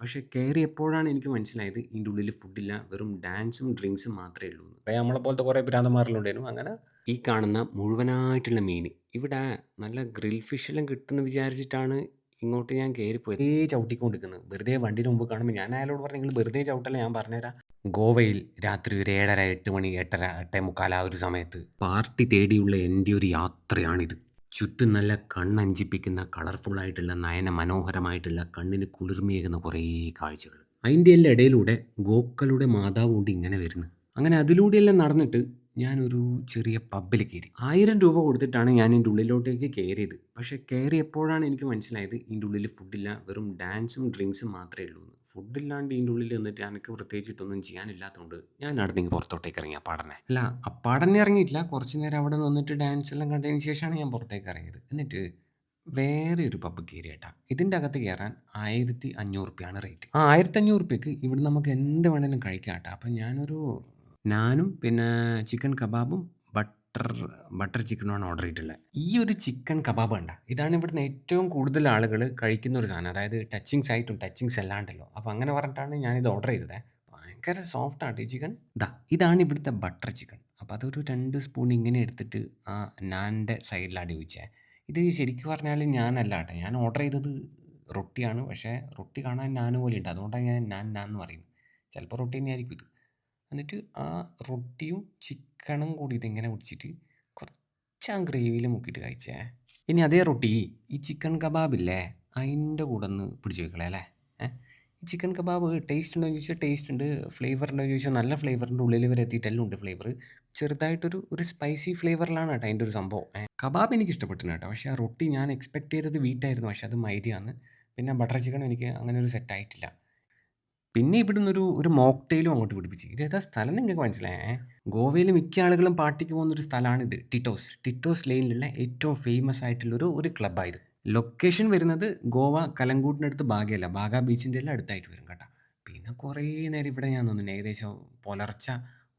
പക്ഷേ കയറിയപ്പോഴാണ് എനിക്ക് മനസ്സിലായത് ഇതിന്റെ ഉള്ളിൽ ഫുഡില്ല വെറും ഡാൻസും ഡ്രിങ്ക്സും മാത്രമേ ഉള്ളൂ എന്ന്. അപ്പോൾ നമ്മളെ പോലത്തെ കുറേ ഭ്രാന്തന്മാരെല്ലാം അങ്ങനെ ഈ കാണുന്ന മുഴുവനായിട്ടുള്ള മീൻ ഇവിടെ നല്ല ഗ്രിൽ ഫിഷെല്ലാം കിട്ടുമെന്ന് വിചാരിച്ചിട്ടാണ് ഇങ്ങോട്ട് ഞാൻ കയറിപ്പോയത് വെറുതെ ചവിട്ടിക്കൊണ്ടിരിക്കുന്നത്. വെറുതെ വണ്ടിയുടെ മുമ്പ് കാണുമ്പോൾ ഞാൻ അയാളോട് പറഞ്ഞു നിങ്ങൾ വെറുതെ ചവിട്ടല്ല? ഞാൻ പറഞ്ഞുതരാം. ഗോവയിൽ രാത്രി ഒരു ഏഴര എട്ട് മണി എട്ടര എട്ടേ മുക്കാൽ ആ ഒരു സമയത്ത് പാർട്ടി തേടിയുള്ള എന്റെ ഒരു യാത്രയാണിത്. ചുറ്റും നല്ല കണ്ണഞ്ചിപ്പിക്കുന്ന കളർഫുള്ളായിട്ടുള്ള നയന മനോഹരമായിട്ടുള്ള കണ്ണിന് കുളിർമയേകുന്ന കുറേ കാഴ്ചകൾ അതിന്റെ എല്ലാം ഇടയിലൂടെ ഗോക്കളുടെ മാതാവ് കൊണ്ട് ഇങ്ങനെ വരുന്നു. അങ്ങനെ അതിലൂടെയെല്ലാം നടന്നിട്ട് ഞാനൊരു ചെറിയ പബ്ബിൽ കയറി. ആയിരം രൂപ കൊടുത്തിട്ടാണ് ഞാൻ എന്റെ ഉള്ളിലോട്ടേക്ക് കയറിയത്. പക്ഷേ കയറിയപ്പോഴാണ് എനിക്ക് മനസ്സിലായത് ഇതിന്റെ ഉള്ളിൽ ഫുഡില്ല വെറും ഡാൻസും ഡ്രിങ്ക്സും മാത്രമേ ഉള്ളൂ ഫുഡില്ലാണ്ട് ഇതിന്റെ ഉള്ളിൽ നിന്നിട്ട് എനിക്ക് പ്രത്യേകിച്ചിട്ടൊന്നും ചെയ്യാനില്ലാത്തതുകൊണ്ട് ഞാൻ അടുത്തേക്ക് പുറത്തോട്ടേക്ക് ഇറങ്ങിയ പാടനെ. അല്ല ആ പാടനെ ഇറങ്ങിയിട്ടില്ല. കുറച്ച് നേരം അവിടെ നിന്നിട്ട് ഡാൻസ് എല്ലാം കണ്ടതിന് ശേഷമാണ് ഞാൻ പുറത്തേക്ക് ഇറങ്ങിയത്. എന്നിട്ട് വേറെ ഒരു പബ്ബ് കയറി കേട്ടാ ഇതിന്റെ അകത്ത് കയറാൻ ആയിരത്തി അഞ്ഞൂറ് റുപ്യാണ് റേറ്റ് ആ ആയിരത്തി അഞ്ഞൂറ് റുപ്യക്ക് ഇവിടെ നമുക്ക് എന്ത് വേണേലും കഴിക്കാം കേട്ടോ അപ്പം ഞാനൊരു നാനും പിന്നെ ചിക്കൻ കബാബും ബട്ടർ ബട്ടർ ബട്ടർ ചിക്കനുമാണ് ഓർഡർ ചെയ്തിട്ടുള്ളത് ഈ ഒരു ചിക്കൻ കബാബ് കണ്ട ഇതാണ് ഇവിടുന്ന് ഏറ്റവും കൂടുതൽ ആളുകൾ കഴിക്കുന്ന ഒരു സാധനം. അതായത് ടച്ചിങ്സ് ആയിട്ടും ടച്ചിങ്സ് അല്ലാണ്ടല്ലോ അപ്പോൾ അങ്ങനെ പറഞ്ഞിട്ടാണ് ഞാനിത് ഓർഡർ ചെയ്തത്. ഭയങ്കര സോഫ്റ്റ് ആണ് ഈ ചിക്കൻ. ഇതാ ഇതാണ് ഇവിടുത്തെ ബട്ടർ ചിക്കൻ. അപ്പോൾ അതൊരു രണ്ട് സ്പൂൺ ഇങ്ങനെ എടുത്തിട്ട് ആ നാന്റെ സൈഡിലാണ് ചോദിച്ചത് ഇത് ശരിക്കും പറഞ്ഞാൽ ഞാനല്ല കേട്ടോ ഞാൻ ഓർഡർ ചെയ്തത് റൊട്ടിയാണ്. പക്ഷേ റൊട്ടി കാണാൻ നാൻ പോലെ ഉണ്ട്. അതുകൊണ്ടാണ് ഞാൻ നാൻ നാൻ എന്ന് പറയുന്നത്. ചിലപ്പോൾ റൊട്ടി തന്നെയായിരിക്കും ഇത്. എന്നിട്ട് ആ റൊട്ടിയും ചിക്കനും കൂടിയിട്ട് ഇങ്ങനെ പിടിച്ചിട്ട് കുറച്ച് ആ ഗ്രേവിയിൽ മുക്കിയിട്ട് കഴിച്ചേ. ഇനി അതേ റൊട്ടി ഈ ചിക്കൻ കബാബില്ലേ അതിന്റെ കൂടെ ഒന്ന് പിടിച്ച് വെക്കളേ അല്ലേ? ഈ ചിക്കൻ കബാബ് ടേസ്റ്റ് ഉണ്ടോ എന്ന് ചോദിച്ചാൽ ടേസ്റ്റ് ഉണ്ട്. ഫ്ലേവർ ഉണ്ടോ എന്ന് ചോദിച്ചാൽ നല്ല ഫ്ലേവറിന്റെ ഉള്ളിൽ വരെ എത്തിയിട്ടെല്ലാം ഉണ്ട് ഫ്ലേവർ ചെറുതായിട്ടൊരു ഒരു സ്പൈസി ഫ്ലേവറിലാണ് കേട്ടോ അതിന്റെ ഒരു സംഭവം. കബാബ് എനിക്ക് ഇഷ്ടപ്പെട്ടു കേട്ടോ. പക്ഷേ ആ റൊട്ടി ഞാൻ എക്സ്പെക്ട് ചെയ്തത് വീറ്റായിരുന്നു പക്ഷേ അത് മൈദയാണ്. പിന്നെ ബട്ടർ ചിക്കൻ എനിക്ക് അങ്ങനെ ഒരു സെറ്റ് ആയിട്ടില്ല. പിന്നെ ഇവിടുന്ന് ഒരു മോക്ടെയിലും അങ്ങോട്ട് പിടിപ്പിച്ച്. ഇതേതാ സ്ഥലം നിങ്ങൾക്ക് മനസ്സിലായേ? ഗോവയിൽ മിക്ക ആളുകളും പാർട്ടിക്ക് പോകുന്ന ഒരു സ്ഥലമാണിത് ടിറ്റോസ്. ടിറ്റോസ് ലെയിനിലുള്ള ഏറ്റവും ഫേമസ് ആയിട്ടുള്ള ഒരു ക്ലബ്ബായത് ലൊക്കേഷൻ വരുന്നത് ഗോവ കലങ്കൂട്ടിനടുത്ത് ബാഗയല്ല ബാഗ ബീച്ചിന്റെ എല്ലാം അടുത്തായിട്ട് വരും കേട്ടോ. പിന്നെ കുറേ നേരം ഇവിടെ ഞാൻ നിന്നിന് ഏകദേശം പുലർച്ച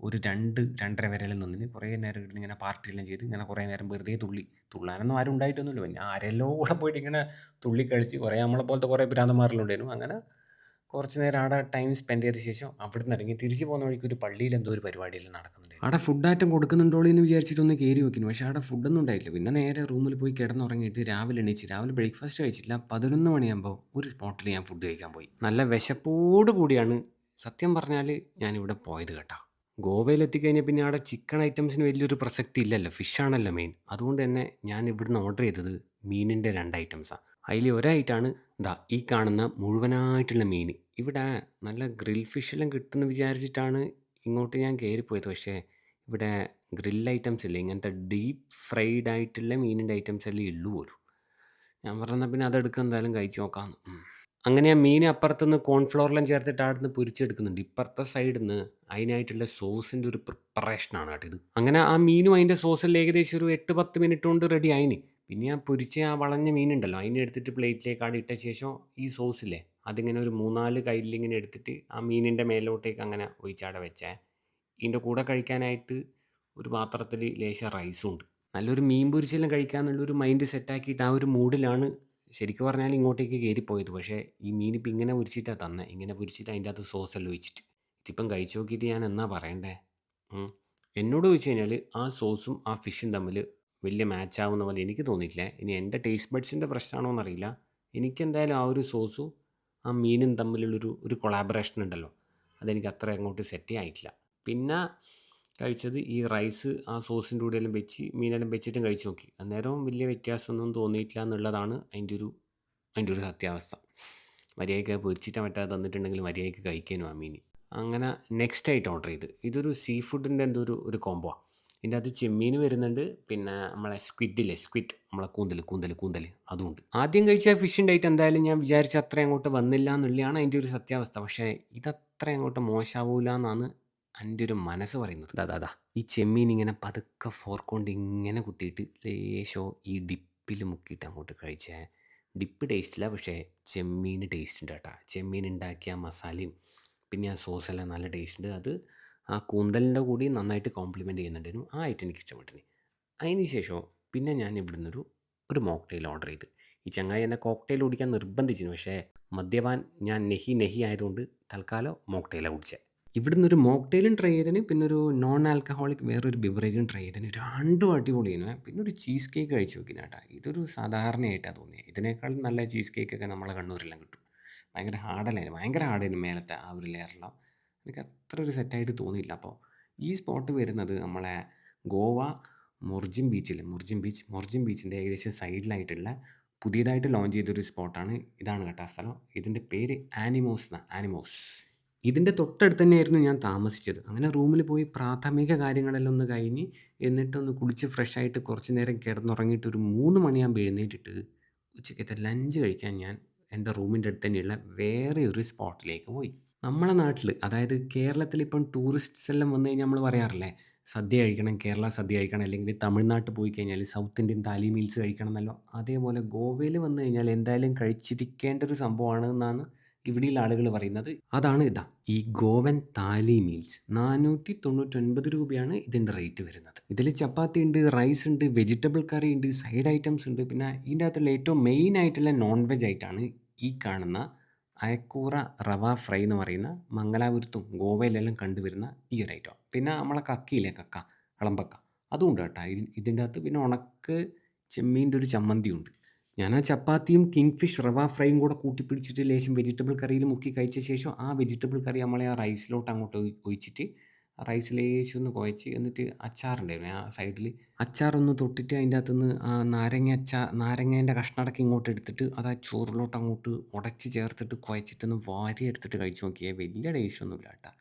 ഒരു രണ്ട് രണ്ടര വരെയെല്ലാം നിന്നിന്. കുറേ നേരം ഇരുന്ന് ഇങ്ങനെ പാർട്ടിയെല്ലാം ചെയ്ത് ഇങ്ങനെ കുറേ നേരം വെറുതെ തുള്ളി. തുള്ളാനൊന്നും ആരും ഉണ്ടായിട്ടൊന്നുമില്ല. പിന്നെ ആരെല്ലോ കൂടെ പോയിട്ട് ഇങ്ങനെ തുള്ളി കഴിച്ച് കുറേ നമ്മളെ പോലത്തെ കുറേ ഭ്രാന്തന്മാരെല്ലാം ഉണ്ടായിരുന്നു. അങ്ങനെ കുറച്ച് നേരം അവിടെ ടൈം സ്പെൻഡ് ചെയ്ത ശേഷം അവിടുന്ന് ഇറങ്ങി തിരിച്ചു പോകുന്ന വഴിക്ക് ഒരു പള്ളിയിൽ എന്തോ ഒരു പരിപാടിയിൽ നടക്കുന്നുണ്ട്. അവിടെ ഫുഡ് ആറ്റം കൊടുക്കുന്നുണ്ടോ എന്ന് വിചാരിച്ചിട്ടൊന്ന് കയറി വെക്കുന്നു. പക്ഷേ അവിടെ ഫുഡൊന്നും ഉണ്ടായില്ല പിന്നെ നേരെ റൂമിൽ പോയി കിടന്നുറങ്ങിയിട്ട് രാവിലെ എണീച്ച് രാവിലെ ബ്രേക്ക്ഫാസ്റ്റ് കഴിച്ചില്ല പതിനൊന്ന് മണിയാകുമ്പോൾ ഒരു സ്പോട്ടിൽ ഞാൻ ഫുഡ് കഴിക്കാൻ പോയി. നല്ല വിശപ്പോട് കൂടിയാണ് സത്യം പറഞ്ഞാൽ ഞാനിവിടെ പോയത് കേട്ടോ. ഗോവയിൽ എത്തിക്കഴിഞ്ഞാൽ പിന്നെ അവിടെ ചിക്കൻ ഐറ്റംസിന് വലിയൊരു പ്രസക്തി ഇല്ലല്ലോ. ഫിഷാണല്ലോ മെയിൻ അതുകൊണ്ട് തന്നെ ഞാൻ ഇവിടുന്ന് ഓർഡർ ചെയ്തത് മീനിന്റെ രണ്ട് ഐറ്റംസാണ് അതിൽ ഒരായിട്ടാണ് ദാ ഈ കാണുന്ന മുഴുവനായിട്ടുള്ള മീൻ. ഇവിടെ നല്ല ഗ്രിൽ ഫിഷെല്ലാം കിട്ടുമെന്ന് വിചാരിച്ചിട്ടാണ് ഇങ്ങോട്ട് ഞാൻ കയറിപ്പോയത് പക്ഷേ ഇവിടെ ഗ്രിൽ ഐറ്റംസ് ഇല്ല ഇങ്ങനത്തെ ഡീപ്പ് ഫ്രൈഡ് ആയിട്ടുള്ള മീനിന്റെ ഐറ്റംസ് എല്ലാം ഉള്ളൂ പോലും. ഞാൻ പറഞ്ഞാൽ പിന്നെ അതെടുക്കുക എന്തായാലും കഴിച്ച് നോക്കാം. അങ്ങനെ ആ മീൻ അപ്പുറത്തുനിന്ന് കോൺഫ്ലോറെല്ലാം ചേർത്തിട്ട് അവിടെ നിന്ന് പൊരിച്ചെടുക്കുന്നുണ്ട്. ഇപ്പുറത്തെ സൈഡിൽ നിന്ന് അതിനായിട്ടുള്ള സോസിന്റെ ഒരു പ്രിപ്പറേഷനാണ് കേട്ടോ ഇത്. അങ്ങനെ ആ മീനും അതിന്റെ സോസെല്ലാം ഏകദേശം ഒരു എട്ട് പത്ത് മിനിറ്റ് കൊണ്ട് റെഡി ആയിന്. പിന്നെ ആ പൊരിച്ച ആ വളഞ്ഞ മീനുണ്ടല്ലോ അതിനെ എടുത്തിട്ട് പ്ലേറ്റിലേക്ക് ആടെ ഇട്ട ശേഷം ഈ സോസില്ലേ അതിങ്ങനെ ഒരു മൂന്നാൽ കയ്യിലിങ്ങനെ എടുത്തിട്ട് ആ മീനിന്റെ മേലോട്ടേക്ക് അങ്ങനെ ഒഴിച്ചാടെ വെച്ചേ. ഇതിന്റെ കൂടെ കഴിക്കാനായിട്ട് ഒരു പാത്രത്തിൽ ലേശം റൈസും ഉണ്ട്. നല്ലൊരു മീൻ പൊരിച്ചെല്ലാം കഴിക്കാന്നുള്ളൊരു മൈൻഡ് സെറ്റാക്കിയിട്ട് ആ ഒരു മൂഡിലാണ് ശരിക്കും പറഞ്ഞാൽ ഇങ്ങോട്ടേക്ക് കയറിപ്പോയത് പക്ഷേ ഈ മീൻ ഇപ്പം ഇങ്ങനെ പൊരിച്ചിട്ടാണ് തന്നെ ഇങ്ങനെ പൊരിച്ചിട്ട് അതിന്റെ അകത്ത് സോസെല്ലാം ഒഴിച്ചിട്ട്. ഇതിപ്പം കഴിച്ചു നോക്കിയിട്ട് ഞാൻ എന്നാ പറയണ്ടേ? എന്നോട് ചോദിച്ചു കഴിഞ്ഞാൽ ആ സോസും ആ ഫിഷും തമ്മിൽ വലിയ മാച്ച് ആവുന്ന പോലെ എനിക്ക് തോന്നിയിട്ടില്ല. ഇനി എന്റെ ടേസ്റ്റ് ബഡ്സിന്റെ പ്രശ്നമാണോ എന്നറിയില്ല എനിക്കെന്തായാലും ആ ഒരു സോസും ആ മീനും തമ്മിലുള്ളൊരു ഒരു കൊളാബറേഷൻ ഉണ്ടല്ലോ. അതെനിക്ക് അത്ര അങ്ങോട്ട് സെറ്റേ ആയിട്ടില്ല പിന്നെ കഴിച്ചത് ഈ റൈസ് ആ സോസിന്റെ കൂടെ എല്ലാം വെച്ച് മീനെല്ലാം വെച്ചിട്ടും കഴിച്ച് നോക്കി. അന്നേരവും വലിയ വ്യത്യാസമൊന്നും തോന്നിയിട്ടില്ല എന്നുള്ളതാണ് അതിന്റെ ഒരു അതിന്റെ ഒരു സത്യാവസ്ഥ. മര്യാദയ്ക്ക് പൊരിച്ചിട്ട് പറ്റാതെ തന്നിട്ടുണ്ടെങ്കിൽ മര്യാദയ്ക്ക് കഴിക്കാനും ആ മീൻ അങ്ങനെ നെക്സ്റ്റ് ആയിട്ട് ഓർഡർ ചെയ്ത്. ഇതൊരു സീ ഫുഡിന്റെ എന്തോ ഒരു ഒരു കോംബോ ഇതിന്റെ അത് ചെമ്മീൻ വരുന്നുണ്ട് പിന്നെ നമ്മളെ സ്ക്വിഡില്ലേ സ്ക്വിഡ് നമ്മളെ കൂന്തൽ കൂന്തൽ കൂന്തൽ അതുമുണ്ട് ആദ്യം കഴിച്ച ഫിഷിന്റെ ഐറ്റം എന്തായാലും ഞാൻ വിചാരിച്ച അത്ര അങ്ങോട്ട് വന്നില്ല എന്നുള്ളതാണ് അതിന്റെ ഒരു സത്യാവസ്ഥ. പക്ഷേ ഇതത്ര അങ്ങോട്ട് മോശമാവൂല എന്നാണ് എന്റെ ഒരു മനസ്സ് പറയുന്നത്. അതാ ദാ ഈ ചെമ്മീൻ ഇങ്ങനെ പതുക്കെ ഫോർക്കൊണ്ട് ഇങ്ങനെ കുത്തിയിട്ട് ലേശോ ഈ ഡിപ്പിൽ മുക്കിയിട്ട് അങ്ങോട്ട് കഴിച്ചേ. ഡിപ്പ് ടേസ്റ്റില്ല പക്ഷേ ചെമ്മീൻ ടേസ്റ്റ് ഉണ്ട് കേട്ടോ. ചെമ്മീൻ ഉണ്ടാക്കിയ മസാലയും പിന്നെ ആ സോസെല്ലാം നല്ല ടേസ്റ്റ് ഉണ്ട്. അത് ആ കൂന്തലിന്റെ കൂടി നന്നായിട്ട് കോംപ്ലിമെന്റ് ചെയ്യുന്നുണ്ടായിരുന്നു ആ ഐറ്റം എനിക്ക് ഇഷ്ടപ്പെട്ടിന് അതിന് ശേഷം പിന്നെ ഞാൻ ഇവിടുന്ന് ഒരു മോക്ടെയിൽ ഓർഡർ ചെയ്ത് ഈ ചങ്ങായി എന്നെ കോക്ടെയിൽ കുടിക്കാൻ നിർബന്ധിച്ചിരുന്നു. പക്ഷേ മദ്യപാൻ ഞാൻ നെഹി നെഹി ആയതുകൊണ്ട് തൽക്കാലം മോക്ടെയിലാ കുടിച്ചത് ഇവിടുന്ന് ഒരു മോക്ടെയിലും ട്രൈ ചെയ്തതിന് പിന്നെ ഒരു നോൺ ആൽക്കഹോളിക് വേറൊരു ബിവറേജും ട്രൈ ചെയ്തതിന് രണ്ടും അടിപൊളിയേനു. പിന്നെ ഒരു ചീസ് കേക്ക് കഴിച്ചു നോക്കിന് കേട്ടോ ഇതൊരു സാധാരണയായിട്ടാണ് തോന്നിയത്. ഇതിനേക്കാളും നല്ല ചീസ് കേക്കൊക്കെ നമ്മളെ കണ്ണൂരെല്ലാം കിട്ടും. ഭയങ്കര ഹാർഡല്ലായിരുന്നു. ഭയങ്കര ഹാർഡായിരുന്നു മേലത്തെ ആ ഒരു ലെയറെല്ലാം. എനിക്ക് അത്ര ഒരു സെറ്റായിട്ട് തോന്നിയില്ല. അപ്പോൾ ഈ സ്പോട്ട് വരുന്നത് നമ്മളെ ഗോവ മൊർജിം ബീച്ചിൽ മൊർജിം ബീച്ച് മൊർജിം ബീച്ചിന്റെ ഏകദേശം സൈഡിലായിട്ടുള്ള പുതിയതായിട്ട് ലോഞ്ച് ചെയ്തൊരു സ്പോട്ടാണ്. ഇതാണ് കേട്ടോ സ്ഥലം. ഇതിന്റെ പേര് ആനിമോസ് എന്നാ ആനിമോസ്. ഇതിന്റെ തൊട്ടടുത്ത് തന്നെയായിരുന്നു ഞാൻ താമസിച്ചത്. അങ്ങനെ റൂമിൽ പോയി പ്രാഥമിക കാര്യങ്ങളെല്ലാം ഒന്ന് കഴിഞ്ഞ് എന്നിട്ടൊന്ന് കുളിച്ച് ഫ്രഷായിട്ട് കുറച്ച് നേരം കിടന്നുറങ്ങിയിട്ട് ഒരു 3 മണിയാകുമ്പോൾ എഴുന്നേറ്റിട്ട് ഉച്ചക്കത്തെ ലഞ്ച് കഴിക്കാൻ ഞാൻ എന്റെ റൂമിന്റെ അടുത്ത് തന്നെയുള്ള വേറെ ഒരു സ്പോട്ടിലേക്ക് പോയി. നമ്മുടെ നാട്ടിൽ അതായത് കേരളത്തിൽ ഇപ്പം ടൂറിസ്റ്റ്സ് എല്ലാം വന്നു കഴിഞ്ഞാൽ നമ്മൾ പറയാറില്ലേ സദ്യ കഴിക്കണം കേരള സദ്യ കഴിക്കണം അല്ലെങ്കിൽ തമിഴ്നാട്ടിൽ പോയി കഴിഞ്ഞാൽ സൗത്ത് ഇന്ത്യൻ താലി മീൽസ് കഴിക്കണം എന്നല്ലോ അതേപോലെ ഗോവയിൽ വന്നു കഴിഞ്ഞാൽ എന്തായാലും കഴിച്ചിരിക്കേണ്ട ഒരു സംഭവമാണ് എന്നാണ് ഇവിടെയുള്ള ആളുകൾ പറയുന്നത്. അതാണ് ഇതാ ഈ ഗോവൻ താലി മീൽസ്. 499 രൂപയാണ് ഇതിന്റെ റേറ്റ് വരുന്നത്. ഇതിൽ ചപ്പാത്തി ഉണ്ട്, റൈസ് ഉണ്ട്, വെജിറ്റബിൾ കറി ഉണ്ട്, സൈഡ് ഐറ്റംസ് ഉണ്ട്. പിന്നെ ഇതിന്റെ അകത്തുള്ള ഏറ്റവും മെയിൻ ആയിട്ടുള്ള നോൺ വെജ് ആയിട്ടാണ് ഈ കാണുന്ന അയക്കൂറ റവ ഫ്രൈ എന്ന് പറയുന്ന മംഗലാപുരത്തും ഗോവയിലെല്ലാം കണ്ടുവരുന്ന ഈ ഒരു ഐറ്റം. പിന്നെ നമ്മളെ കക്കയില്ലേ കക്ക അളമ്പക്ക അതും ഉണ്ട് കേട്ടോ. ഇതിന്റെ അകത്ത് പിന്നെ ഉണക്ക് ചെമ്മീന്റെ ഒരു ചമ്മന്തിയുണ്ട്. ഞാൻ ആ ചപ്പാത്തിയും കിങ് ഫിഷ് റവ ഫ്രൈയും കൂടെ കൂട്ടിപ്പിടിച്ചിട്ട് ലേശം വെജിറ്റബിൾ കറിയിൽ മുക്കി കഴിച്ച ശേഷം ആ വെജിറ്റബിൾ കറി നമ്മളെ ആ റൈസിലോട്ട് അങ്ങോട്ട് ഒഴി ഒഴിച്ചിട്ട് ആ റൈസ് ലേശം ഒന്ന് കുഴച്ച് എന്നിട്ട് അച്ചാറുണ്ടായിരുന്നു ആ സൈഡിൽ. അച്ചാറൊന്ന് തൊട്ടിട്ട് അതിന്റെ അകത്തുനിന്ന് ആ നാരങ്ങ അച്ചാർ നാരങ്ങേന്റെ കഷ്ണടക്കം ഇങ്ങോട്ട് എടുത്തിട്ട് അത് ആ ചോറിലോട്ട് അങ്ങോട്ട് ഉടച്ച് ചേർത്തിട്ട് കുഴച്ചിട്ടൊന്ന് വാരി എടുത്തിട്ട് കഴിച്ചു നോക്കിയേ വലിയ ടേസ്റ്റ് ഒന്നുമില്ല കേട്ടോ.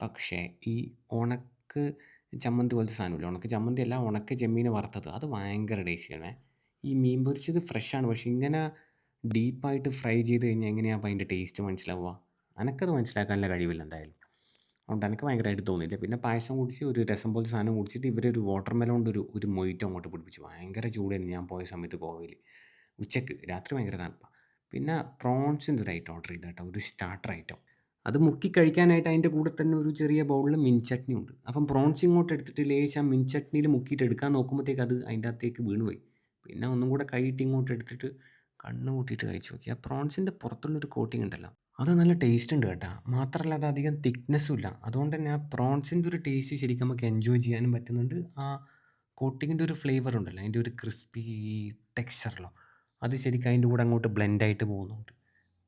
പക്ഷേ ഈ ഉണക്ക് ചമ്മന്തി പോലത്തെ സാധനമില്ല ഉണക്ക് ചമ്മന്തി അല്ല ഉണക്ക് ചെമ്മീൻ വറുത്തത് അത് ഭയങ്കര ടേസ്റ്റിയാണേ. ഈ മീൻ പൊരിച്ചത് ഫ്രഷാണ്. പക്ഷേ ഇങ്ങനെ ഡീപ്പായിട്ട് ഫ്രൈ ചെയ്ത് കഴിഞ്ഞാൽ എങ്ങനെയാണ് അപ്പോൾ അതിന്റെ ടേസ്റ്റ് മനസ്സിലാവുക? അനക്കത് മനസ്സിലാക്കാനുള്ള കഴിവില്ല എന്തായാലും. അതുകൊണ്ട് എനിക്ക് ഭയങ്കരമായിട്ട് തോന്നിയില്ല. പിന്നെ പായസം കുടിച്ച് ഒരു രസം പോലെ സാധനം കുടിച്ചിട്ട് ഇവരൊരു വാട്ടർ മെലോണിന്റെ ഒരു ഒരു മൊയ്റ്റോ അങ്ങോട്ട് പിടിപ്പിച്ചു. ഭയങ്കര ചൂടായിരുന്നു ഞാൻ പോയ സമയത്ത് ഗോവയിൽ. ഉച്ചയ്ക്ക് രാത്രി ഭയങ്കര തണുപ്പാണ്. പിന്നെ പ്രോൺസിന്റെ ഒരു ഐറ്റം ഓർഡർ ചെയ്ത കേട്ടോ. ഒരു സ്റ്റാർട്ടർ ഐറ്റം. അത് മുക്കി കഴിക്കാനായിട്ട് അതിന്റെ കൂടെ തന്നെ ഒരു ചെറിയ ബൗളിൽ മിൻ ചട്നി ഉണ്ട്. അപ്പം പ്രോൺസ് ഇങ്ങോട്ട് എടുത്തിട്ട് ലേശം ആ മിൻ ചട്നിയിൽ മുക്കിയിട്ട് എടുക്കാൻ നോക്കുമ്പോഴത്തേക്ക് അത് അതിന്റെ അകത്തേക്ക് വീണുപോയി. പിന്നെ ഒന്നും കൂടെ കൈയിട്ട് ഇങ്ങോട്ട് എടുത്തിട്ട് കണ്ണ് കൂട്ടിയിട്ട് കഴിച്ച് നോക്കി. ആ പ്രോൺസിന്റെ പുറത്തുള്ളൊരു കോട്ടിംഗ് ഉണ്ടല്ലോ അത് നല്ല ടേസ്റ്റ് ഉണ്ട് കേട്ടോ. മാത്രമല്ല അത് അധികം തിക്നെസ്സും ഇല്ല. അതുകൊണ്ട് തന്നെ ആ പ്രോൺസിന്റെ ഒരു ടേസ്റ്റ് ശരിക്കും നമുക്ക് എൻജോയ് ചെയ്യാനും പറ്റുന്നുണ്ട്. ആ കോട്ടിങ്ങിന്റെ ഒരു ഫ്ലേവർ ഉണ്ടല്ലോ അതിന്റെ ഒരു ക്രിസ്പി ടെക്സ്ചറിലോ അത് ശരിക്കും അതിന്റെ കൂടെ അങ്ങോട്ട് ബ്ലെൻഡ് ആയിട്ട് പോകുന്നുണ്ട്.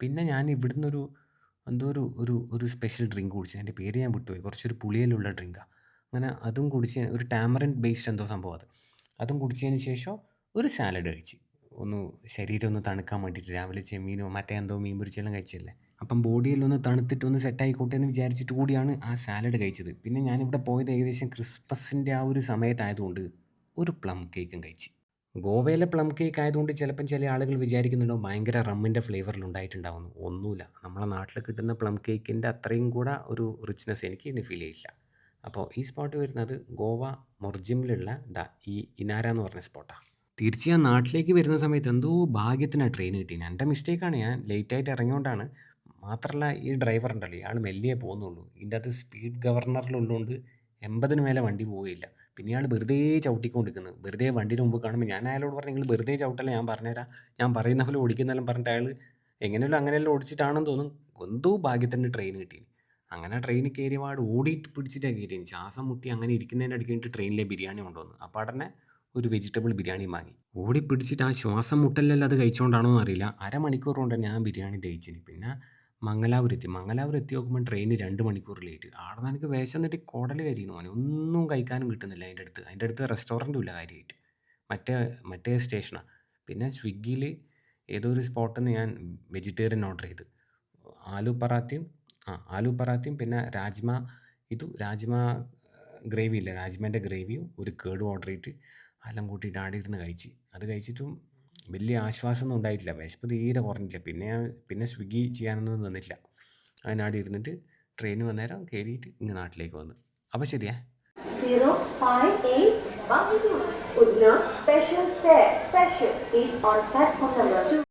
പിന്നെ ഞാൻ ഇവിടുന്ന് ഒരു എന്തോ ഒരു ഒരു ഒരു സ്പെഷ്യൽ ഡ്രിങ്ക് കുടിച്ചു. അതിന്റെ പേര് ഞാൻ വിട്ടുപോയി. കുറച്ചൊരു പുളിയിലുള്ള ഡ്രിങ്കാണ് അങ്ങനെ അതും കുടിച്ച് ഒരു ടാമറിൻ ബേസ്ഡ് എന്തോ സംഭവം അത്. അതും കുടിച്ചതിന് ശേഷം ഒരു സാലഡ് കഴിച്ച്. ഒന്ന് ശരീരം ഒന്ന് തണുക്കാൻ വേണ്ടിയിട്ട് രാവിലെ ചെമ്മീനോ മറ്റേ എന്തോ മീൻ പൊരിച്ചെല്ലാം കഴിച്ചതല്ലേ. അപ്പം ബോഡിയെല്ലാം ഒന്ന് തണുത്തിട്ട് ഒന്ന് സെറ്റ് ആയിക്കോട്ടെ എന്ന് വിചാരിച്ചിട്ട് കൂടിയാണ് ആ സാലഡ് കഴിച്ചത്. പിന്നെ ഞാനിവിടെ പോയത് ഏകദേശം ക്രിസ്മസിന്റെ ആ ഒരു സമയത്തായതുകൊണ്ട് ഒരു പ്ലം കേക്കും കഴിച്ച്. ഗോവയിലെ പ്ലം കേക്ക് ആയതുകൊണ്ട് ചിലപ്പം ചില ആളുകൾ വിചാരിക്കുന്നുണ്ടോ ഭയങ്കര റമ്മിന്റെ ഫ്ലേവറിൽ ഉണ്ടായിട്ടുണ്ടാവുന്നു ഒന്നുമില്ല. നമ്മളെ നാട്ടിൽ കിട്ടുന്ന പ്ലം കേക്കിന്റെ അത്രയും കൂടെ ഒരു റിച്ച്നെസ് എനിക്ക് ഇനി ഫീൽ ചെയ്യില്ല അപ്പോൾ ഈ സ്പോട്ട് വരുന്നത് ഗോവ മൊർജിമിലുള്ള ദ ഈ ഇനാര എന്ന് പറഞ്ഞ സ്പോട്ടാ. തിരിച്ച് ഞാൻ നാട്ടിലേക്ക് വരുന്ന സമയത്ത് എന്തോ ഭാഗ്യത്തിനാ ട്രെയിൻ കിട്ടീന്. എന്റെ മിസ്റ്റേക്കാണ് ഞാൻ ലേറ്റായിട്ട് ഇറങ്ങിയോണ്ടാണ്. മാത്രമല്ല ഈ ഡ്രൈവർ ഉണ്ടല്ലോ ഇയാൾ മെല്ലിയേ പോകുന്നുള്ളൂ. ഇതിന്റെ അകത്ത് സ്പീഡ് ഗവർണറിൽ ഉള്ളതുകൊണ്ട് 80ന് മേലെ വണ്ടി പോവുകയില്ല. പിന്നെ ഇയാൾ വെറുതെ ചവിട്ടിക്കൊണ്ടിരിക്കുന്നു. വെറുതെ വണ്ടിന് മുമ്പ് കാണുമ്പോൾ ഞാൻ അയാളോട് പറഞ്ഞു നിങ്ങൾ വെറുതെ ചവിട്ടല്ലേ ഞാൻ പറഞ്ഞുതരാം. ഞാൻ പറയുന്ന പോലെ ഓടിക്കുന്നെല്ലാം പറഞ്ഞിട്ട് അയാൾ എങ്ങനെയല്ലോ അങ്ങനെയല്ലോ ഓടിച്ചിട്ടാണെന്ന് തോന്നുന്നു എന്തോ ഭാഗ്യത്തിന് ട്രെയിൻ കിട്ടി. അങ്ങനെ ട്രെയിനിൽ കയറിയപാട് ഓടിയിട്ട് പിടിച്ചിട്ടാണ് കയറിയത്. ശ്വാസം മുട്ടി അങ്ങനെ ഇരിക്കുന്നതിന്റെ കഴിഞ്ഞിട്ട് ട്രെയിനിലെ ബിരിയാണി കൊണ്ടുവന്നു. അപ്പാടന്നെ ഒരു വെജിറ്റബിൾ ബിരിയാണി വാങ്ങി. ഓടി പിടിച്ചിട്ട് ആ ശ്വാസം മുട്ടലല്ല അത് കഴിച്ചുകൊണ്ടാണോ എന്നറിയില്ല. അരമണിക്കൂർ കൊണ്ട് ആ ബിരിയാണി ദഹിച്ചിന്. പിന്നെ മംഗലാപുരം എത്തി. മംഗലാപുരം എത്തി നോക്കുമ്പോൾ ട്രെയിൻ രണ്ട് മണിക്കൂർ ലേറ്റ്. ആടന്ന് എനിക്ക് വിശന്നിട്ട് കുടൽ കരിയുന്നു മോനെ. ഒന്നും കഴിക്കാനും കിട്ടുന്നില്ല അതിന്റെ അടുത്ത്. അതിന്റെ അടുത്ത് റെസ്റ്റോറന്റും ഇല്ല കാര്യമായിട്ട്. മറ്റേ മറ്റേ സ്റ്റേഷനാണ് പിന്നെ സ്വിഗ്ഗിയിൽ ഏതോ ഒരു സ്പോട്ടിൽ നിന്ന് ഞാൻ വെജിറ്റേറിയൻ ഓർഡർ ചെയ്ത്. ആലു പറാത്തയും ആ ആലു പറാത്തയും പിന്നെ രാജ്മ ഇതും രാജ്മ ഗ്രേവി ഇല്ല രാജ്മേന്റെ ഗ്രേവിയും ഒരു കേടും ഓർഡർ ചെയ്തിട്ട് എല്ലാം കൂട്ടിയിട്ട് ആടെ ഇരുന്ന് കഴിച്ച്. അത് കഴിച്ചിട്ടും വലിയ ആശ്വാസമൊന്നും ഉണ്ടായിട്ടില്ല. വിശപ്പ് തീരെ കുറഞ്ഞില്ല. പിന്നെ ഞാൻ പിന്നെ സ്വിഗ്ഗി ചെയ്യാനൊന്നും നിന്നില്ല. അങ്ങനെ ആടെ ഇരുന്നിട്ട് ട്രെയിൻ വന്നേരം കയറിയിട്ട് ഇങ്ങ് നാട്ടിലേക്ക് വന്നു. അപ്പോൾ ശരിയാ 058 Bangalore. Udna Special Fare Special is on platform number 2.